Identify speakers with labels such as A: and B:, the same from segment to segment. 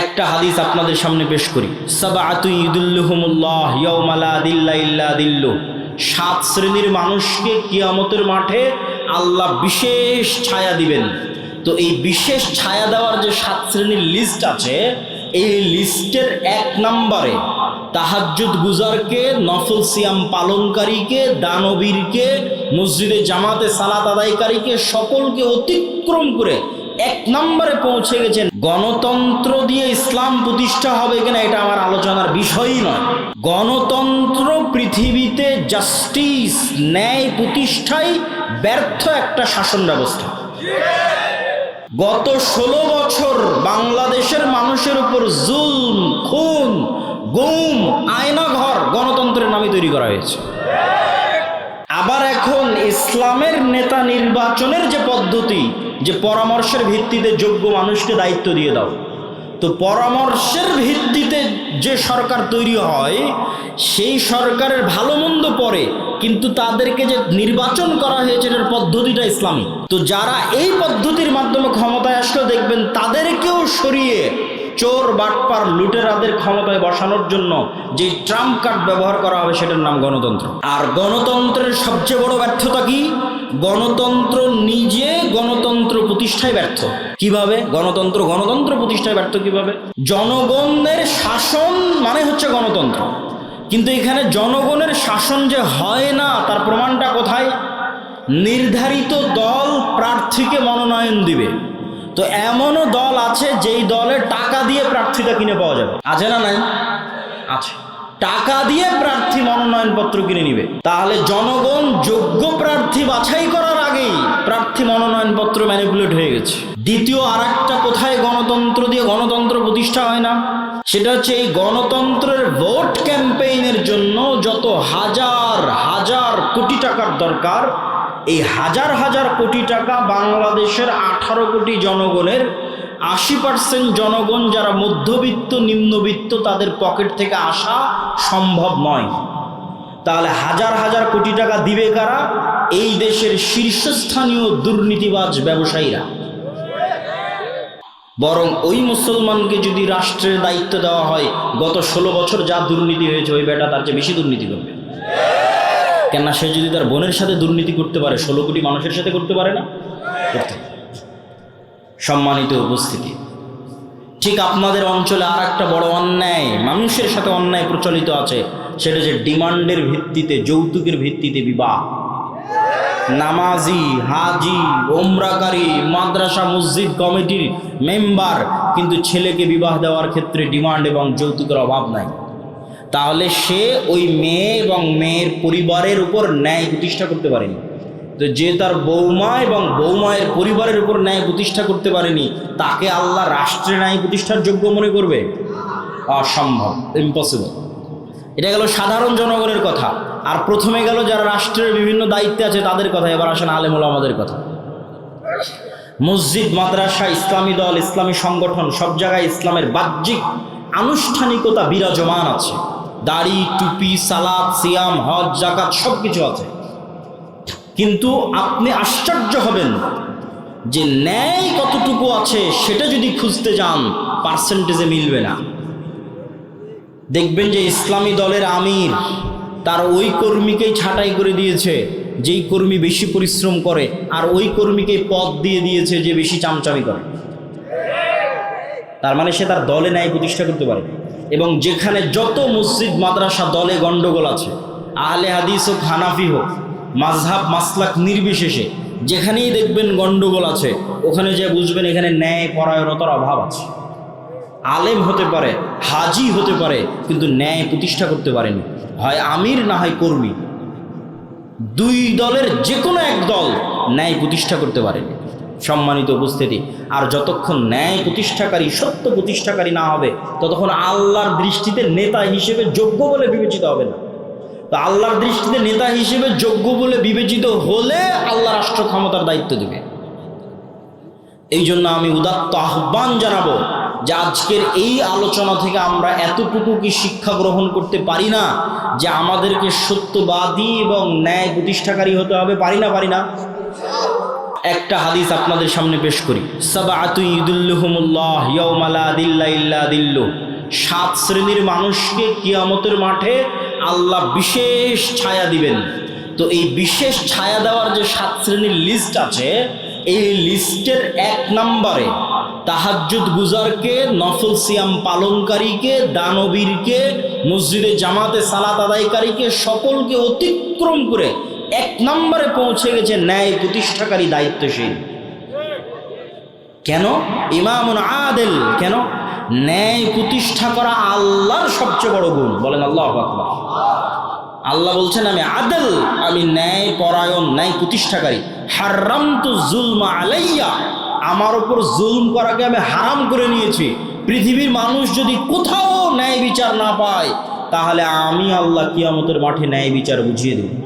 A: একটা হাদিস আপনাদের সামনে পেশ করি। সাবাআতু ইদুল্লুহুমুল্লাহ ইয়াউমা লা দিল্লা ইল্লা দিল্লু। সাত শ্রেণির মানুষকে কিয়ামতের মাঠে আল্লাহ বিশেষ ছায়া দিবেন। তো এই বিশেষ ছায়া দেওয়ার যে সাত শ্রেণির লিস্ট আছে, এই লিস্টের এক নম্বরে তাহাজ্জুদ গুজারকে, নফল সিয়াম পালনকারীকে, দানবীরকে, মসজিদে জামাতে সালাত আদায়কারীকে, সকলকে অতিক্রম করে এক নম্বরে পৌঁছে গেছেন। গণতন্ত্র দিয়ে ইসলাম প্রতিষ্ঠা হবে কিনা এটা আমার আলোচনার বিষয়ই নয়। গণতন্ত্র পৃথিবীতে জাস্টিস ন্যায় প্রতিষ্ঠায় ব্যর্থ একটা শাসন ব্যবস্থা। গত ষোলো বছর বাংলাদেশের মানুষের উপর জুলম, খুন, গুম আয়নাঘর গণতন্ত্রের নামে তৈরি করা হয়েছে। আবার এখন ইসলামের নেতা নির্বাচনের যে পদ্ধতি, যে পরামর্শের ভিত্তিতে যোগ্য মানুষকে দায়িত্ব দিয়ে দাও। তো পরামর্শের ভিত্তিতে যে সরকার তৈরি হয়, সেই সরকারের ভালো মন্দ পরে কিন্তু তাদেরকে যে নির্বাচন করা হয়েছে, এটার পদ্ধতিটা ইসলামী। তো যারা এই পদ্ধতির মাধ্যমে ক্ষমতায় আসলে, দেখবেন তাদেরকেও সরিয়ে চোর, বাটপার, লুটেরাদের ক্ষমতায় বসানোর জন্য যে ট্রাম্প কার্ড ব্যবহার করা হবে সেটার নাম গণতন্ত্র। আর গণতন্ত্রের সবচেয়ে বড় ব্যর্থতা কি? গণতন্ত্র নিজে গণতন্ত্র প্রতিষ্ঠায় ব্যর্থ। কীভাবে? গণতন্ত্র গণতন্ত্র প্রতিষ্ঠায় ব্যর্থ কীভাবে? জনগণের শাসন মানে হচ্ছে গণতন্ত্র। কিন্তু এখানে জনগণের শাসন যে হয় না, তার প্রমাণটা কোথায়? নির্ধারিত দল প্রার্থীকে মনোনয়ন দিবে। তো এমনও দল আছে যেই দলে টাকা দিয়ে প্রার্থীটা কিনে পাওয়া যাবে। আছে না নাই? আছে। টাকা দিয়ে প্রার্থী মনোনয়নপত্র কিনে নিবে। তাহলে জনগণ যোগ্য প্রার্থী বাছাই করার আগেই প্রার্থী মনোনয়নপত্র ম্যানিপুলেট হয়ে গেছে। দ্বিতীয় আর একটা কোথায় গণতন্ত্র দিয়ে গণতন্ত্র প্রতিষ্ঠা হয় না? সেটা হচ্ছে এই গণতন্ত্রের ভোট ক্যাম্পেইনের জন্য যত হাজার হাজার কোটি টাকার দরকার এই হাজার হাজার কোটি টাকা বাংলাদেশের আঠারো কোটি জনগণের আশি পার্সেন্ট জনগণ যারা মধ্যবিত্ত, নিম্নবিত্ত, তাদের পকেট থেকে আসা সম্ভব নয়। তাহলে হাজার হাজার কোটি টাকা দিবে কারা? এই দেশের শীর্ষস্থানীয় দুর্নীতিবাজ ব্যবসায়ীরা। বরং ওই মুসলমানকে যদি রাষ্ট্রের দায়িত্ব দেওয়া হয়, গত ষোলো বছর যা দুর্নীতি হয়েছে, ওই বেটা তার চেয়ে বেশি দুর্নীতি করবে। কেননা সে যদি তার বোনের সাথে দুর্নীতি করতে পারে, ষোলো কোটি মানুষের সাথে করতে পারে না? করতে সম্মানিত উপস্থিতি। ঠিক আপনাদের অঞ্চলে আর একটা বড় অন্যায়, মানুষের সাথে অন্যায় প্রচলিত আছে, সেটা যে ডিমান্ডের ভিত্তিতে, যৌতুকের ভিত্তিতে বিবাহ। নামাজি, হাজি, ওমরাকারী, মাদ্রাসা, মসজিদ কমিটির মেম্বার, কিন্তু ছেলেকে বিবাহ দেওয়ার ক্ষেত্রে ডিমান্ড এবং যৌতুকের অভাব নাই। তাহলে সে ওই মেয়ে এবং মেয়ের পরিবারের উপর ন্যায় প্রতিষ্ঠা করতে পারেনি। তো যে তার বৌমা এবং বৌমায়ের পরিবারের উপর ন্যায় প্রতিষ্ঠা করতে পারেনি, তাকে আল্লাহ রাষ্ট্রে ন্যায় প্রতিষ্ঠার যোগ্য মনে করবে? অসম্ভব ইম্পসিবল এটা গেল সাধারণ জনগণের কথা। আর প্রথমে গেল যারা রাষ্ট্রের বিভিন্ন দায়িত্বে আছে তাদের কথা। এবার আসেন আলেমুল আমাদের কথা। মসজিদ, মাদ্রাসা, ইসলামী দল, ইসলামী সংগঠন, সব জায়গায় ইসলামের বাহ্যিক আনুষ্ঠানিকতা বিরাজমান আছে। দাড়ি, টুপি, সালাদ, সিয়াম, হজ জাকাত সব কিছু আছে। কিন্তু আপনি আশ্চর্য হবেন যে ন্যায় কতটুকু আছে সেটা যদি খুঁজতে যান, পার্সেন্টেজে মিলবে না। দেখবেন যে ইসলামী দলের আমির তার ওই কর্মীকেই ছাঁটাই করে দিয়েছে, যেই কর্মী বেশি পরিশ্রম করে, আর ওই কর্মীকে পদ দিয়ে দিয়েছে যে বেশি চামচামি করে। তার মানে সে তার দলে ন্যায় প্রতিষ্ঠা করতে পারে। এবং যেখানে যত মসজিদ, মাদ্রাসা, দলে গণ্ডগোল আছে, আহলে হাদিস হোক, হানাফি হোক মাঝহাব মাসলাক নির্বিশেষে যেখানেই দেখবেন গণ্ডগোল আছে, ওখানে যে বুঝবেন এখানে ন্যায় পরায়ণতার অভাব আছে। আলেম হতে পারে, হাজি হতে পারে, কিন্তু ন্যায় প্রতিষ্ঠা করতে পারেনি। হয় আমির না হয় কর্মী। দুই দলের যে কোনো এক দল ন্যায় প্রতিষ্ঠা করতে পারেনি। সম্মানিত উপস্থিতি। আর যতক্ষণ ন্যায় প্রতিষ্ঠাকারী, সত্য প্রতিষ্ঠাকারী না হবে, ততক্ষণ আল্লাহর দৃষ্টিতে নেতা হিসেবে যোগ্য বলে বিবেচিত হবে না। তো আল্লাহর দৃষ্টিতে নেতা হিসেবে যোগ্য বলে বিবেচিত হলে আল্লাহ রাষ্ট্র ক্ষমতার দায়িত্ব দেবে। এই জন্য আমি উদাত্ত আহ্বান জানাব যে আজকের এই আলোচনা থেকে আমরা এতটুকু কি শিক্ষা গ্রহণ করতে পারি না, যে আমাদেরকে সত্যবাদী এবং ন্যায় প্রতিষ্ঠাকারী হতে হবে? পারি না পারি না? একটা হাদিস আপনাদের সামনে পেশ করি। সাত শ্রেণির মানুষকে কিয়ামতের মাঠে আল্লাহ বিশেষ ছায়া দিবেন। তো এই বিশেষ ছায়া দেওয়ার যে সাত শ্রেণির লিস্ট আছে, এই লিস্টের এক নম্বরে তাহাজ্জুদ গুজারকে, নফল সিয়াম পালনকারীকে, দানবীরকে, মসজিদে জামাতে সালাত আদায়কারীকে সকলকে অতিক্রম করে এক নম্বরে পৌঁছে গেছে ন্যায় প্রতিষ্ঠাকারী দায়িত্বশীল। কেন? ইমামুন আদেল, কেন? ন্যায় প্রতিষ্ঠা করা আল্লাহর সবচেয়ে বড় গুণ। বলেন আল্লাহ আকবার। আল্লাহ বলছেন, আমি আদেল, আমি ন্যায় পরায়ণ, ন্যায় প্রতিষ্ঠাকারী। হারাম তো জুলমা আলাইয়া। আমার ওপর জুলম করাকে আমি হারাম করে নিয়েছি। পৃথিবীর মানুষ যদি কোথাও ন্যায় বিচার না পায়, তাহলে আমি আল্লাহ কিয়ামতের মাঠে ন্যায় বিচার বুঝিয়ে দেব।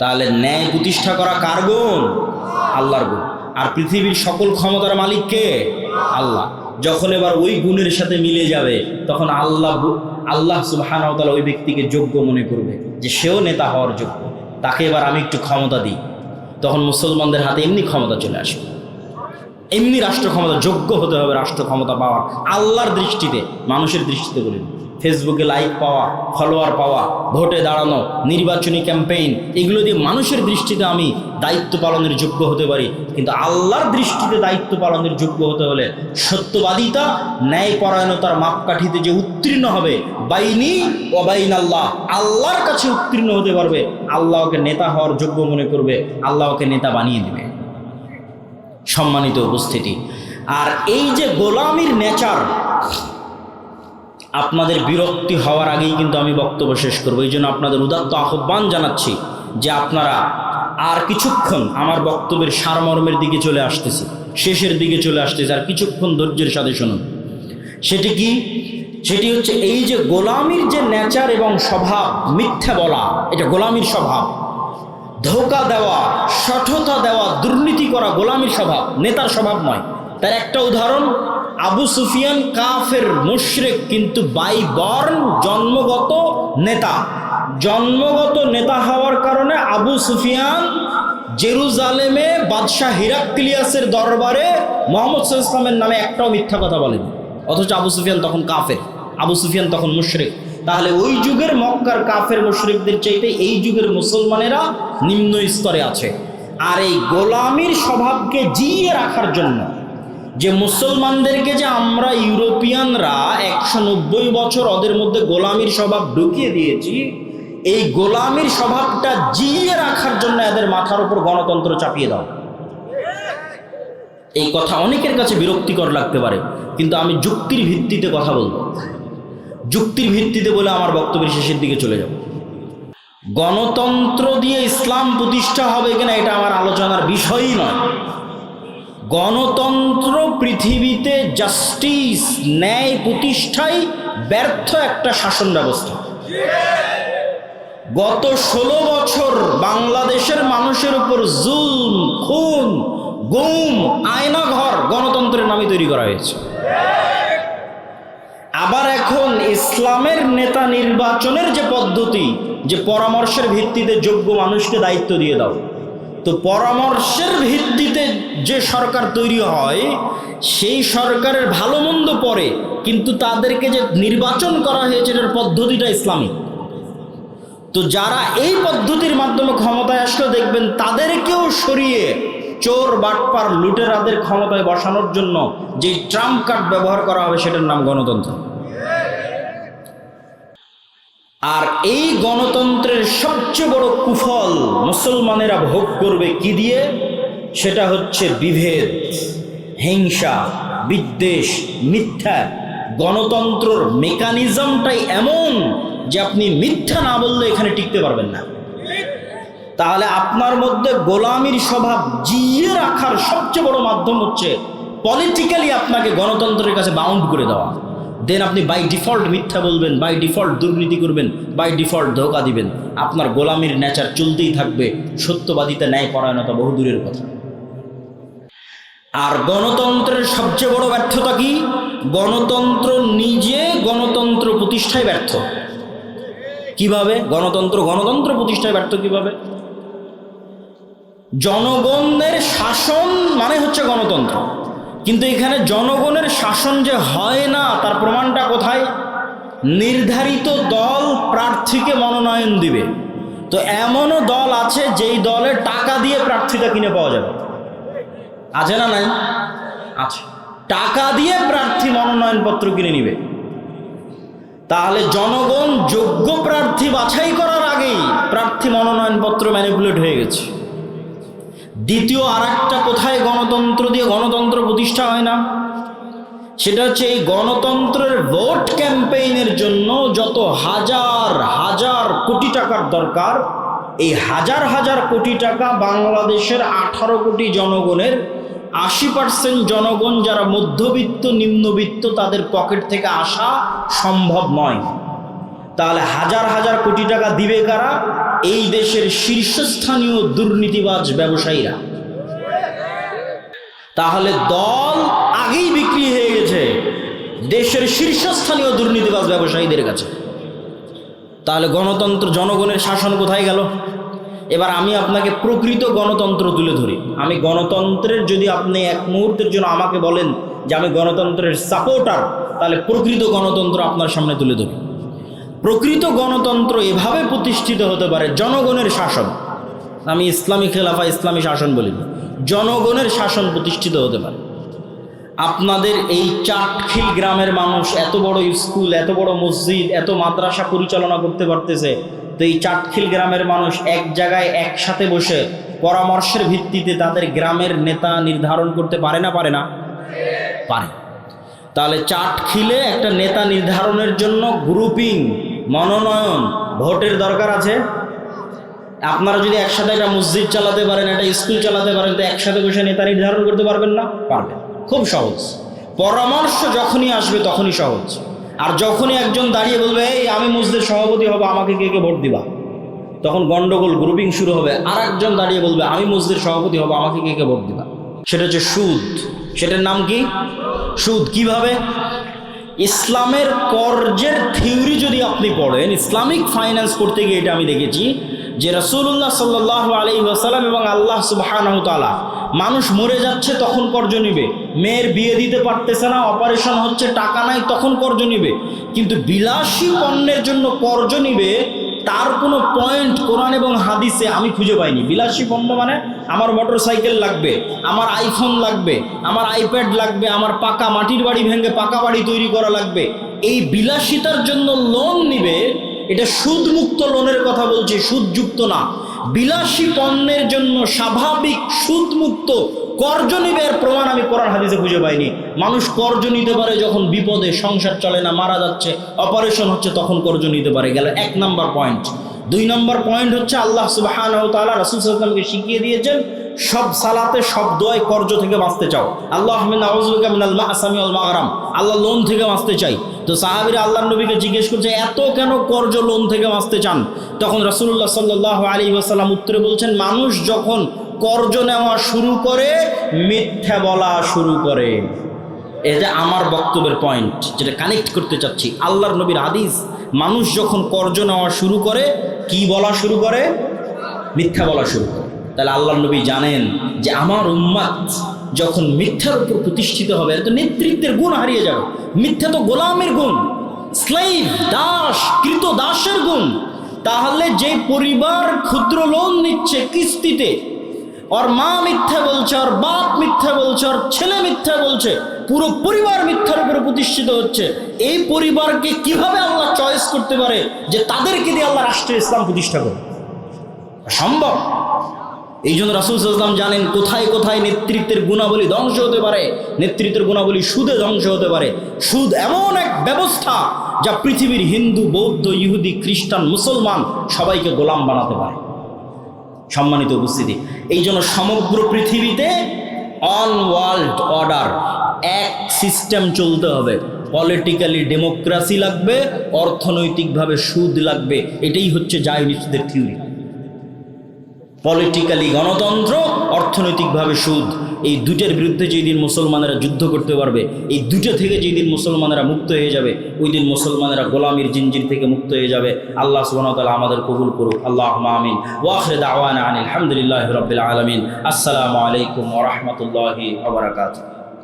A: তাহলে ন্যায় প্রতিষ্ঠা করা কার গুণ? আল্লাহর গুণ। আর পৃথিবীর সকল ক্ষমতার মালিক কে? আল্লাহ। যখন এবার ওই গুণের সাথে মিলে যাবে, তখন আল্লাহ আল্লাহ সুবহান ওই ব্যক্তিকে যোগ্য মনে করবে যে সেও নেতা হওয়ার যোগ্য। তাকে এবার আমি একটু ক্ষমতা দিই। তখন মুসলমানদের হাতে এমনি ক্ষমতা চলে আসবে। এমনি রাষ্ট্র ক্ষমতা, যোগ্য হতে হবে রাষ্ট্র ক্ষমতা পাওয়ার। আল্লাহর দৃষ্টিতে, মানুষের দৃষ্টিতে বলি। ফেসবুকে লাইক পাওয়া ফলোয়ার পাওয়া, ভোটে দাঁড়ানো, নির্বাচনী ক্যাম্পেইন এগুলো দিয়ে মানুষের দৃষ্টিতে আমি দায়িত্ব পালনের যোগ্য হতে পারি। কিন্তু আল্লাহর দৃষ্টিতে দায়িত্ব পালনের যোগ্য হতে হলে সত্যবাদিতা, ন্যায়পরায়ণতার মাপকাঠিতে যে উত্তীর্ণ হবে, বাইনি ও বাইন আল্লাহ আল্লাহর কাছে উত্তীর্ণ হতে পারবে আল্লাহকে নেতা হওয়ার যোগ্য মনে করবে আল্লাহকে নেতা বানিয়ে দেবে। সম্মানিত উপস্থিতি। আর এই যে গোলামির নেচার আপনাদের বিরক্তি হওয়ার আগেই কিন্তু আমি বক্তব্য শেষ করব। এই জন্য আপনাদের উদাত্ত আহ্বান জানাচ্ছি যে আপনারা আর কিছুক্ষণ আমার বক্তব্যের সারমর্মের দিকে চলে আসতেছে, শেষের দিকে চলে আসতেছে, আর কিছুক্ষণ ধৈর্যের সাথে শুনুন। সেটি কি? সেটি হচ্ছে এই যে গোলামির যে নেচার এবং স্বভাব, মিথ্যা বলা, এটা গোলামির স্বভাব। ধোকা দেওয়া, সঠতা দেওয়া, দুর্নীতি করা গোলামির স্বভাব, নেতার স্বভাব নয়। তার একটা উদাহরণ আবু সুফিয়ান কাফের মুশরিক, কিন্তু বাই বর্ন জন্মগত নেতা। জন্মগত নেতা হওয়ার কারণে আবু সুফিয়ান জেরুজালেমে বাদশাহ হিরাক্লিয়াসের দরবারে মোহাম্মদ ইসলামের নামে একটাও মিথ্যা কথা বলেন। অথচ আবু সুফিয়ান তখন কাফের, আবু সুফিয়ান তখন মুশরিক। তাহলে ওই যুগের মক্কার কাফের মুশরিকদের চাইতে এই যুগের মুসলমানেরা নিম্ন স্তরে আছে। আর এই গোলামির স্বভাবকে জিয়ে রাখার জন্য যে মুসলমানদেরকে যে আমরা ইউরোপিয়ানরা একশো নব্বই বছর ওদের মধ্যে গোলামির স্বভাব ঢুকিয়ে দিয়েছি, এই গোলামির স্বভাবটা জিয়ে রাখার জন্য এদের মাথার উপর গণতন্ত্র চাপিয়ে দাও। এই কথা অনেকের কাছে বিরক্তিকর লাগতে পারে, কিন্তু আমি যুক্তির ভিত্তিতে কথা বলব। যুক্তির ভিত্তিতে বলে আমার বক্তব্যের শেষের দিকে চলে যাব। গণতন্ত্র দিয়ে ইসলাম প্রতিষ্ঠা হবে কিনা এটা আমার আলোচনার বিষয়ই নয়। গণতন্ত্র পৃথিবীতে জাস্টিস ন্যায় প্রতিষ্ঠায় ব্যর্থ একটা শাসন ব্যবস্থা। গত ষোলো বছর বাংলাদেশের মানুষের উপর জুল খুন, গুম, আয়নাঘর গণতন্ত্রের নামে তৈরি করা হয়েছে। আবার এখন ইসলামের নেতা নির্বাচনের যে পদ্ধতি, যে পরামর্শের ভিত্তিতে যোগ্য মানুষকে দায়িত্ব দিয়ে দাও। তো পরামর্শের ভিত্তিতে যে সরকার তৈরি হয়, সেই সরকারের ভালো মন্দ পরে কিন্তু তাদেরকে যে নির্বাচন করা হয়েছে, এটার পদ্ধতিটা ইসলামিক। তো যারা এই পদ্ধতির মাধ্যমে ক্ষমতায় আসলে, দেখবেন তাদেরকেও সরিয়ে চোর, বাটপার, লুটেরাদের ক্ষমতায় বসানোর জন্য যে ট্রাম্প কার্ড ব্যবহার করা হবে, সেটার নাম গণতন্ত্র। আর এই গণতন্ত্রের সবচেয়ে বড় কুফল মুসলমানেরা ভোগ করবে কি দিয়ে? সেটা হচ্ছে বিভেদ, হিংসা, বিদ্বেষ, মিথ্যা। গণতন্ত্রর মেকানিজমটাই এমন যে আপনি মিথ্যা না বললে এখানে টিকতে পারবেন না। তাহলে আপনার মধ্যে গোলামির স্বভাব জিয়ে রাখার সবচেয়ে বড় মাধ্যম হচ্ছে পলিটিক্যালি আপনাকে গণতন্ত্রের কাছে বাউন্ড করে দেওয়া। দেন আপনি বাই ডিফল্ট মিথ্যা বলবেন বাই ডিফল্ট দুর্নীতি করবেন বাই ডিফল্ট ধোকা দিবেন। আপনার গোলামির নেচার চলতেই থাকবে, সত্যবাদিতা ন্যায় পরায়ণতা বহুদূরের কথা। আর গণতন্ত্রের সবচেয়ে বড় ব্যর্থতা কি? গণতন্ত্র নিজে গণতন্ত্র প্রতিষ্ঠায় ব্যর্থ। কীভাবে? গণতন্ত্র গণতন্ত্র প্রতিষ্ঠায় ব্যর্থ কীভাবে? জনগণের শাসন মানে হচ্ছে গণতন্ত্র। কিন্তু এখানে জনগণের শাসন যে হয় না, তার প্রমাণটা কোথায়? নির্ধারিত দল প্রার্থীকে মনোনয়ন দিবে। তো এমনও দল আছে যেই দলে টাকা দিয়ে প্রার্থীটা কিনে পাওয়া যাবে। আছে না নাই? আছে। টাকা দিয়ে প্রার্থী মনোনয়নপত্র কিনে নিবে। তাহলে জনগণ যোগ্য প্রার্থী বাছাই করার আগেই প্রার্থী মনোনয়নপত্র ম্যানিপুলেট হয়ে গেছে। দ্বিতীয় আর কোথায় গণতন্ত্র দিয়ে গণতন্ত্র প্রতিষ্ঠা হয় না? সেটা হচ্ছে এই গণতন্ত্রের ভোট ক্যাম্পেইনের জন্য যত হাজার হাজার কোটি টাকার দরকার, এই হাজার হাজার কোটি টাকা বাংলাদেশের আঠারো কোটি জনগণের, আশি পার্সেন্ট জনগণ যারা মধ্যবিত্ত, নিম্নবিত্ত, তাদের পকেট থেকে আসা সম্ভব নয়। তাহলে হাজার হাজার কোটি টাকা দিবে কারা? এই দেশের শীর্ষস্থানীয় দুর্নীতিবাজ ব্যবসায়ীরা। তাহলে দল আগেই বিক্রি হয়ে গেছে দেশের শীর্ষস্থানীয় দুর্নীতিবাজ ব্যবসায়ীদের কাছে। তাহলে গণতন্ত্র জনগণের শাসন কোথায় গেল? এবার আমি আপনাকে প্রকৃত গণতন্ত্র তুলে ধরি। আমি গণতন্ত্রের যদি আপনি এক মুহূর্তের জন্য আমাকে বলেন যে আমি গণতন্ত্রের সাপোর্টার, তাহলে প্রকৃত গণতন্ত্র আপনার সামনে তুলে ধরি। প্রকৃত গণতন্ত্র এভাবে প্রতিষ্ঠিত হতে পারে, জনগণের শাসন। আমি ইসলামী খেলাফা, ইসলামী শাসন বলিনি জনগণের শাসন প্রতিষ্ঠিত হতে পারে। আপনাদের এই চাটখিল গ্রামের মানুষ এত বড় স্কুল, এত বড় মসজিদ, এত মাদ্রাসা পরিচালনা করতে পারতেছে, তো এই চাটখিল গ্রামের মানুষ এক জায়গায় একসাথে বসে পরামর্শের ভিত্তিতে তাদের গ্রামের নেতা নির্ধারণ করতে পারে না পারে না? পারে। তাহলে চাটখিলে একটা নেতা নির্ধারণের জন্য গ্রুপিং মনোনয়ন ভোটের দরকার আছে? আপনারা যদি একসাথে একটা মসজিদ চালাতে পারেন, একটা স্কুল চালাতে পারেন, তো একসাথে বসে নেতা নির্ধারণ করতে পারবেন না? পারবেন। খুব সহজ। পরামর্শ যখনই আসবে, তখনই সহজ। আর যখনই একজন দাঁড়িয়ে বলবে, এই, আমি মসজিদের সভাপতি হব, আমাকে কে কে ভোট দিবা? তখন গন্ডগোল গ্রুপিং শুরু হবে। আর একজন দাঁড়িয়ে বলবে, আমি মসজিদের সভাপতি হব, আমাকে কে কে ভোট দিবা? সেটা হচ্ছে সুদ। সেটার নাম কি? সুদ। কীভাবে? ইসলামের কর্জের থিওরি যদি আপনি পড়েন, ইসলামিক ফাইন্যান্স করতে গিয়ে এটা আমি দেখেছি যে রসুল্লাহ সাল্লাহ আলী আসালাম এবং আল্লাহ সুবাহানহতালা মানুষ মরে যাচ্ছে তখন কর্জ নিবে। মেয়ের বিয়ে দিতে পারতেছে না, অপারেশন হচ্ছে, টাকা নাই, তখন কর্জ নিবে। কিন্তু বিলাসী পণ্যের জন্য কর্জ নিবে তার কোনো পয়েন্ট কোরআন এবং হাদিসে আমি খুঁজে পাইনি। বিলাসী পণ্য মানে আমার মোটর সাইকেল লাগবে, আমার আইফোন লাগবে, আমার আইপ্যাড লাগবে, আমার পাকা মাটির বাড়ি ভেঙে পাকা বাড়ি তৈরি করা লাগবে। এই বিলাসিতার জন্য লোন নিবে, এটা সুদমুক্ত লোনের কথা বলছি, সুদযুক্ত না। বিলাসী পণ্যের জন্য স্বাভাবিক সুদমুক্ত কর্জ নিবে এর প্রমাণ আমি কোরআন হাদিসে খুঁজে পাইনি। মানুষ কর্জ নিতে পারে যখন বিপদে সংসার চলে না, মারা যাচ্ছে, অপারেশন হচ্ছে তখন কর্জ নিতে পারে। গেল এক নাম্বার পয়েন্ট। দুই নম্বর পয়েন্ট হচ্ছে আল্লাহ সুবাহ রাসুল সাল্লামকে শিখিয়ে দিয়েছেন, সব সালাতে, সব দোয়ায় কর্জ থেকে বাঁচতে চাও। আল্লাহ মাহরাম আল্লাহ লোন থেকে বাঁচতে চাই। তো সাহাবিরা আল্লাহ নবীকে জিজ্ঞেস করছে, এত কেন কর্জ লোন থেকে বাঁচতে চান? তখন রসুল্লাহ সাল্লাহ আলী আসাল্লাম উত্তরে বলছেন, মানুষ যখন কর্জ নেওয়া শুরু করে, মিথ্যা বলা শুরু করে। এটা আমার বক্তব্যের পয়েন্ট যেটা কানেক্ট করতে চাচ্ছি, আল্লাহর নবীর হাদিস, মানুষ যখন কর্জ নেওয়া শুরু করে, কি বলা শুরু করে? মিথ্যা বলা শুরু করে। তাহলে আল্লাহ নবী জানেন যে আমার উম্মাদ যখন মিথ্যার উপর প্রতিষ্ঠিত হবে তো নেতৃত্বের গুণ হারিয়ে যাবে। মিথ্যা তো গোলামের গুণ স্লেভ দাস, কৃত দাসের গুণ। তাহলে যে পরিবার ক্ষুদ্র লোন নিচ্ছে কিস্তিতে ওর মা মিথ্যা বলছে, ওর বাপ মিথ্যা বলছে, ওর ছেলে মিথ্যা বলছে, পুরো পরিবার মিথ্যার উপরে প্রতিষ্ঠিত হচ্ছে। এই পরিবারকে কীভাবে আল্লাহ চয়েস করতে পারে যে তাদেরকে দিয়ে আল্লাহ রাষ্ট্রের ইসলাম প্রতিষ্ঠা করে সম্ভব এই জন্য রাসুল সাল্লাম জানেন, কোথায় কোথায় নেতৃত্বের গুণাবলী ধ্বংস হতে পারে, নেতৃত্বের গুণাবলী সুদে ধ্বংস হতে পারে। সুদ এমন এক ব্যবস্থা যা পৃথিবীর হিন্দু, বৌদ্ধ, ইহুদি, খ্রিস্টান, মুসলমান সবাইকে গোলাম বানাতে পারে। সম্মানিত উপস্থিতি। এই জন্য সমগ্র পৃথিবীতে অন ওয়ার্ল্ড অর্ডার এক সিস্টেম চলতে হবে। পলিটিক্যালি ডেমোক্রাসি লাগবে, অর্থনৈতিকভাবে সুদ লাগবে, এটাই হচ্ছে জায়নিস্টদের থিওরি পলিটিক্যালি গণতন্ত্র, অর্থনৈতিকভাবে সুদ। এই দুটের বিরুদ্ধে যেই দিন মুসলমানেরা যুদ্ধ করতে পারবে, এই দুটো থেকে যেই দিন মুসলমানেরা মুক্ত হয়ে যাবে, ওই দিন মুসলমানেরা গোলামির জিনজির থেকে মুক্ত হয়ে যাবে। আল্লাহ সুবাহতালা আমাদের কবুল করুক। আল্লাহ আমিন। ওয়াখরে দাওয়ানা আনিল আলহামদুলিল্লাহ রবিল আলমিন। আসসালামু আলাইকুম ওরহমতুল্লাহি আবরাকাত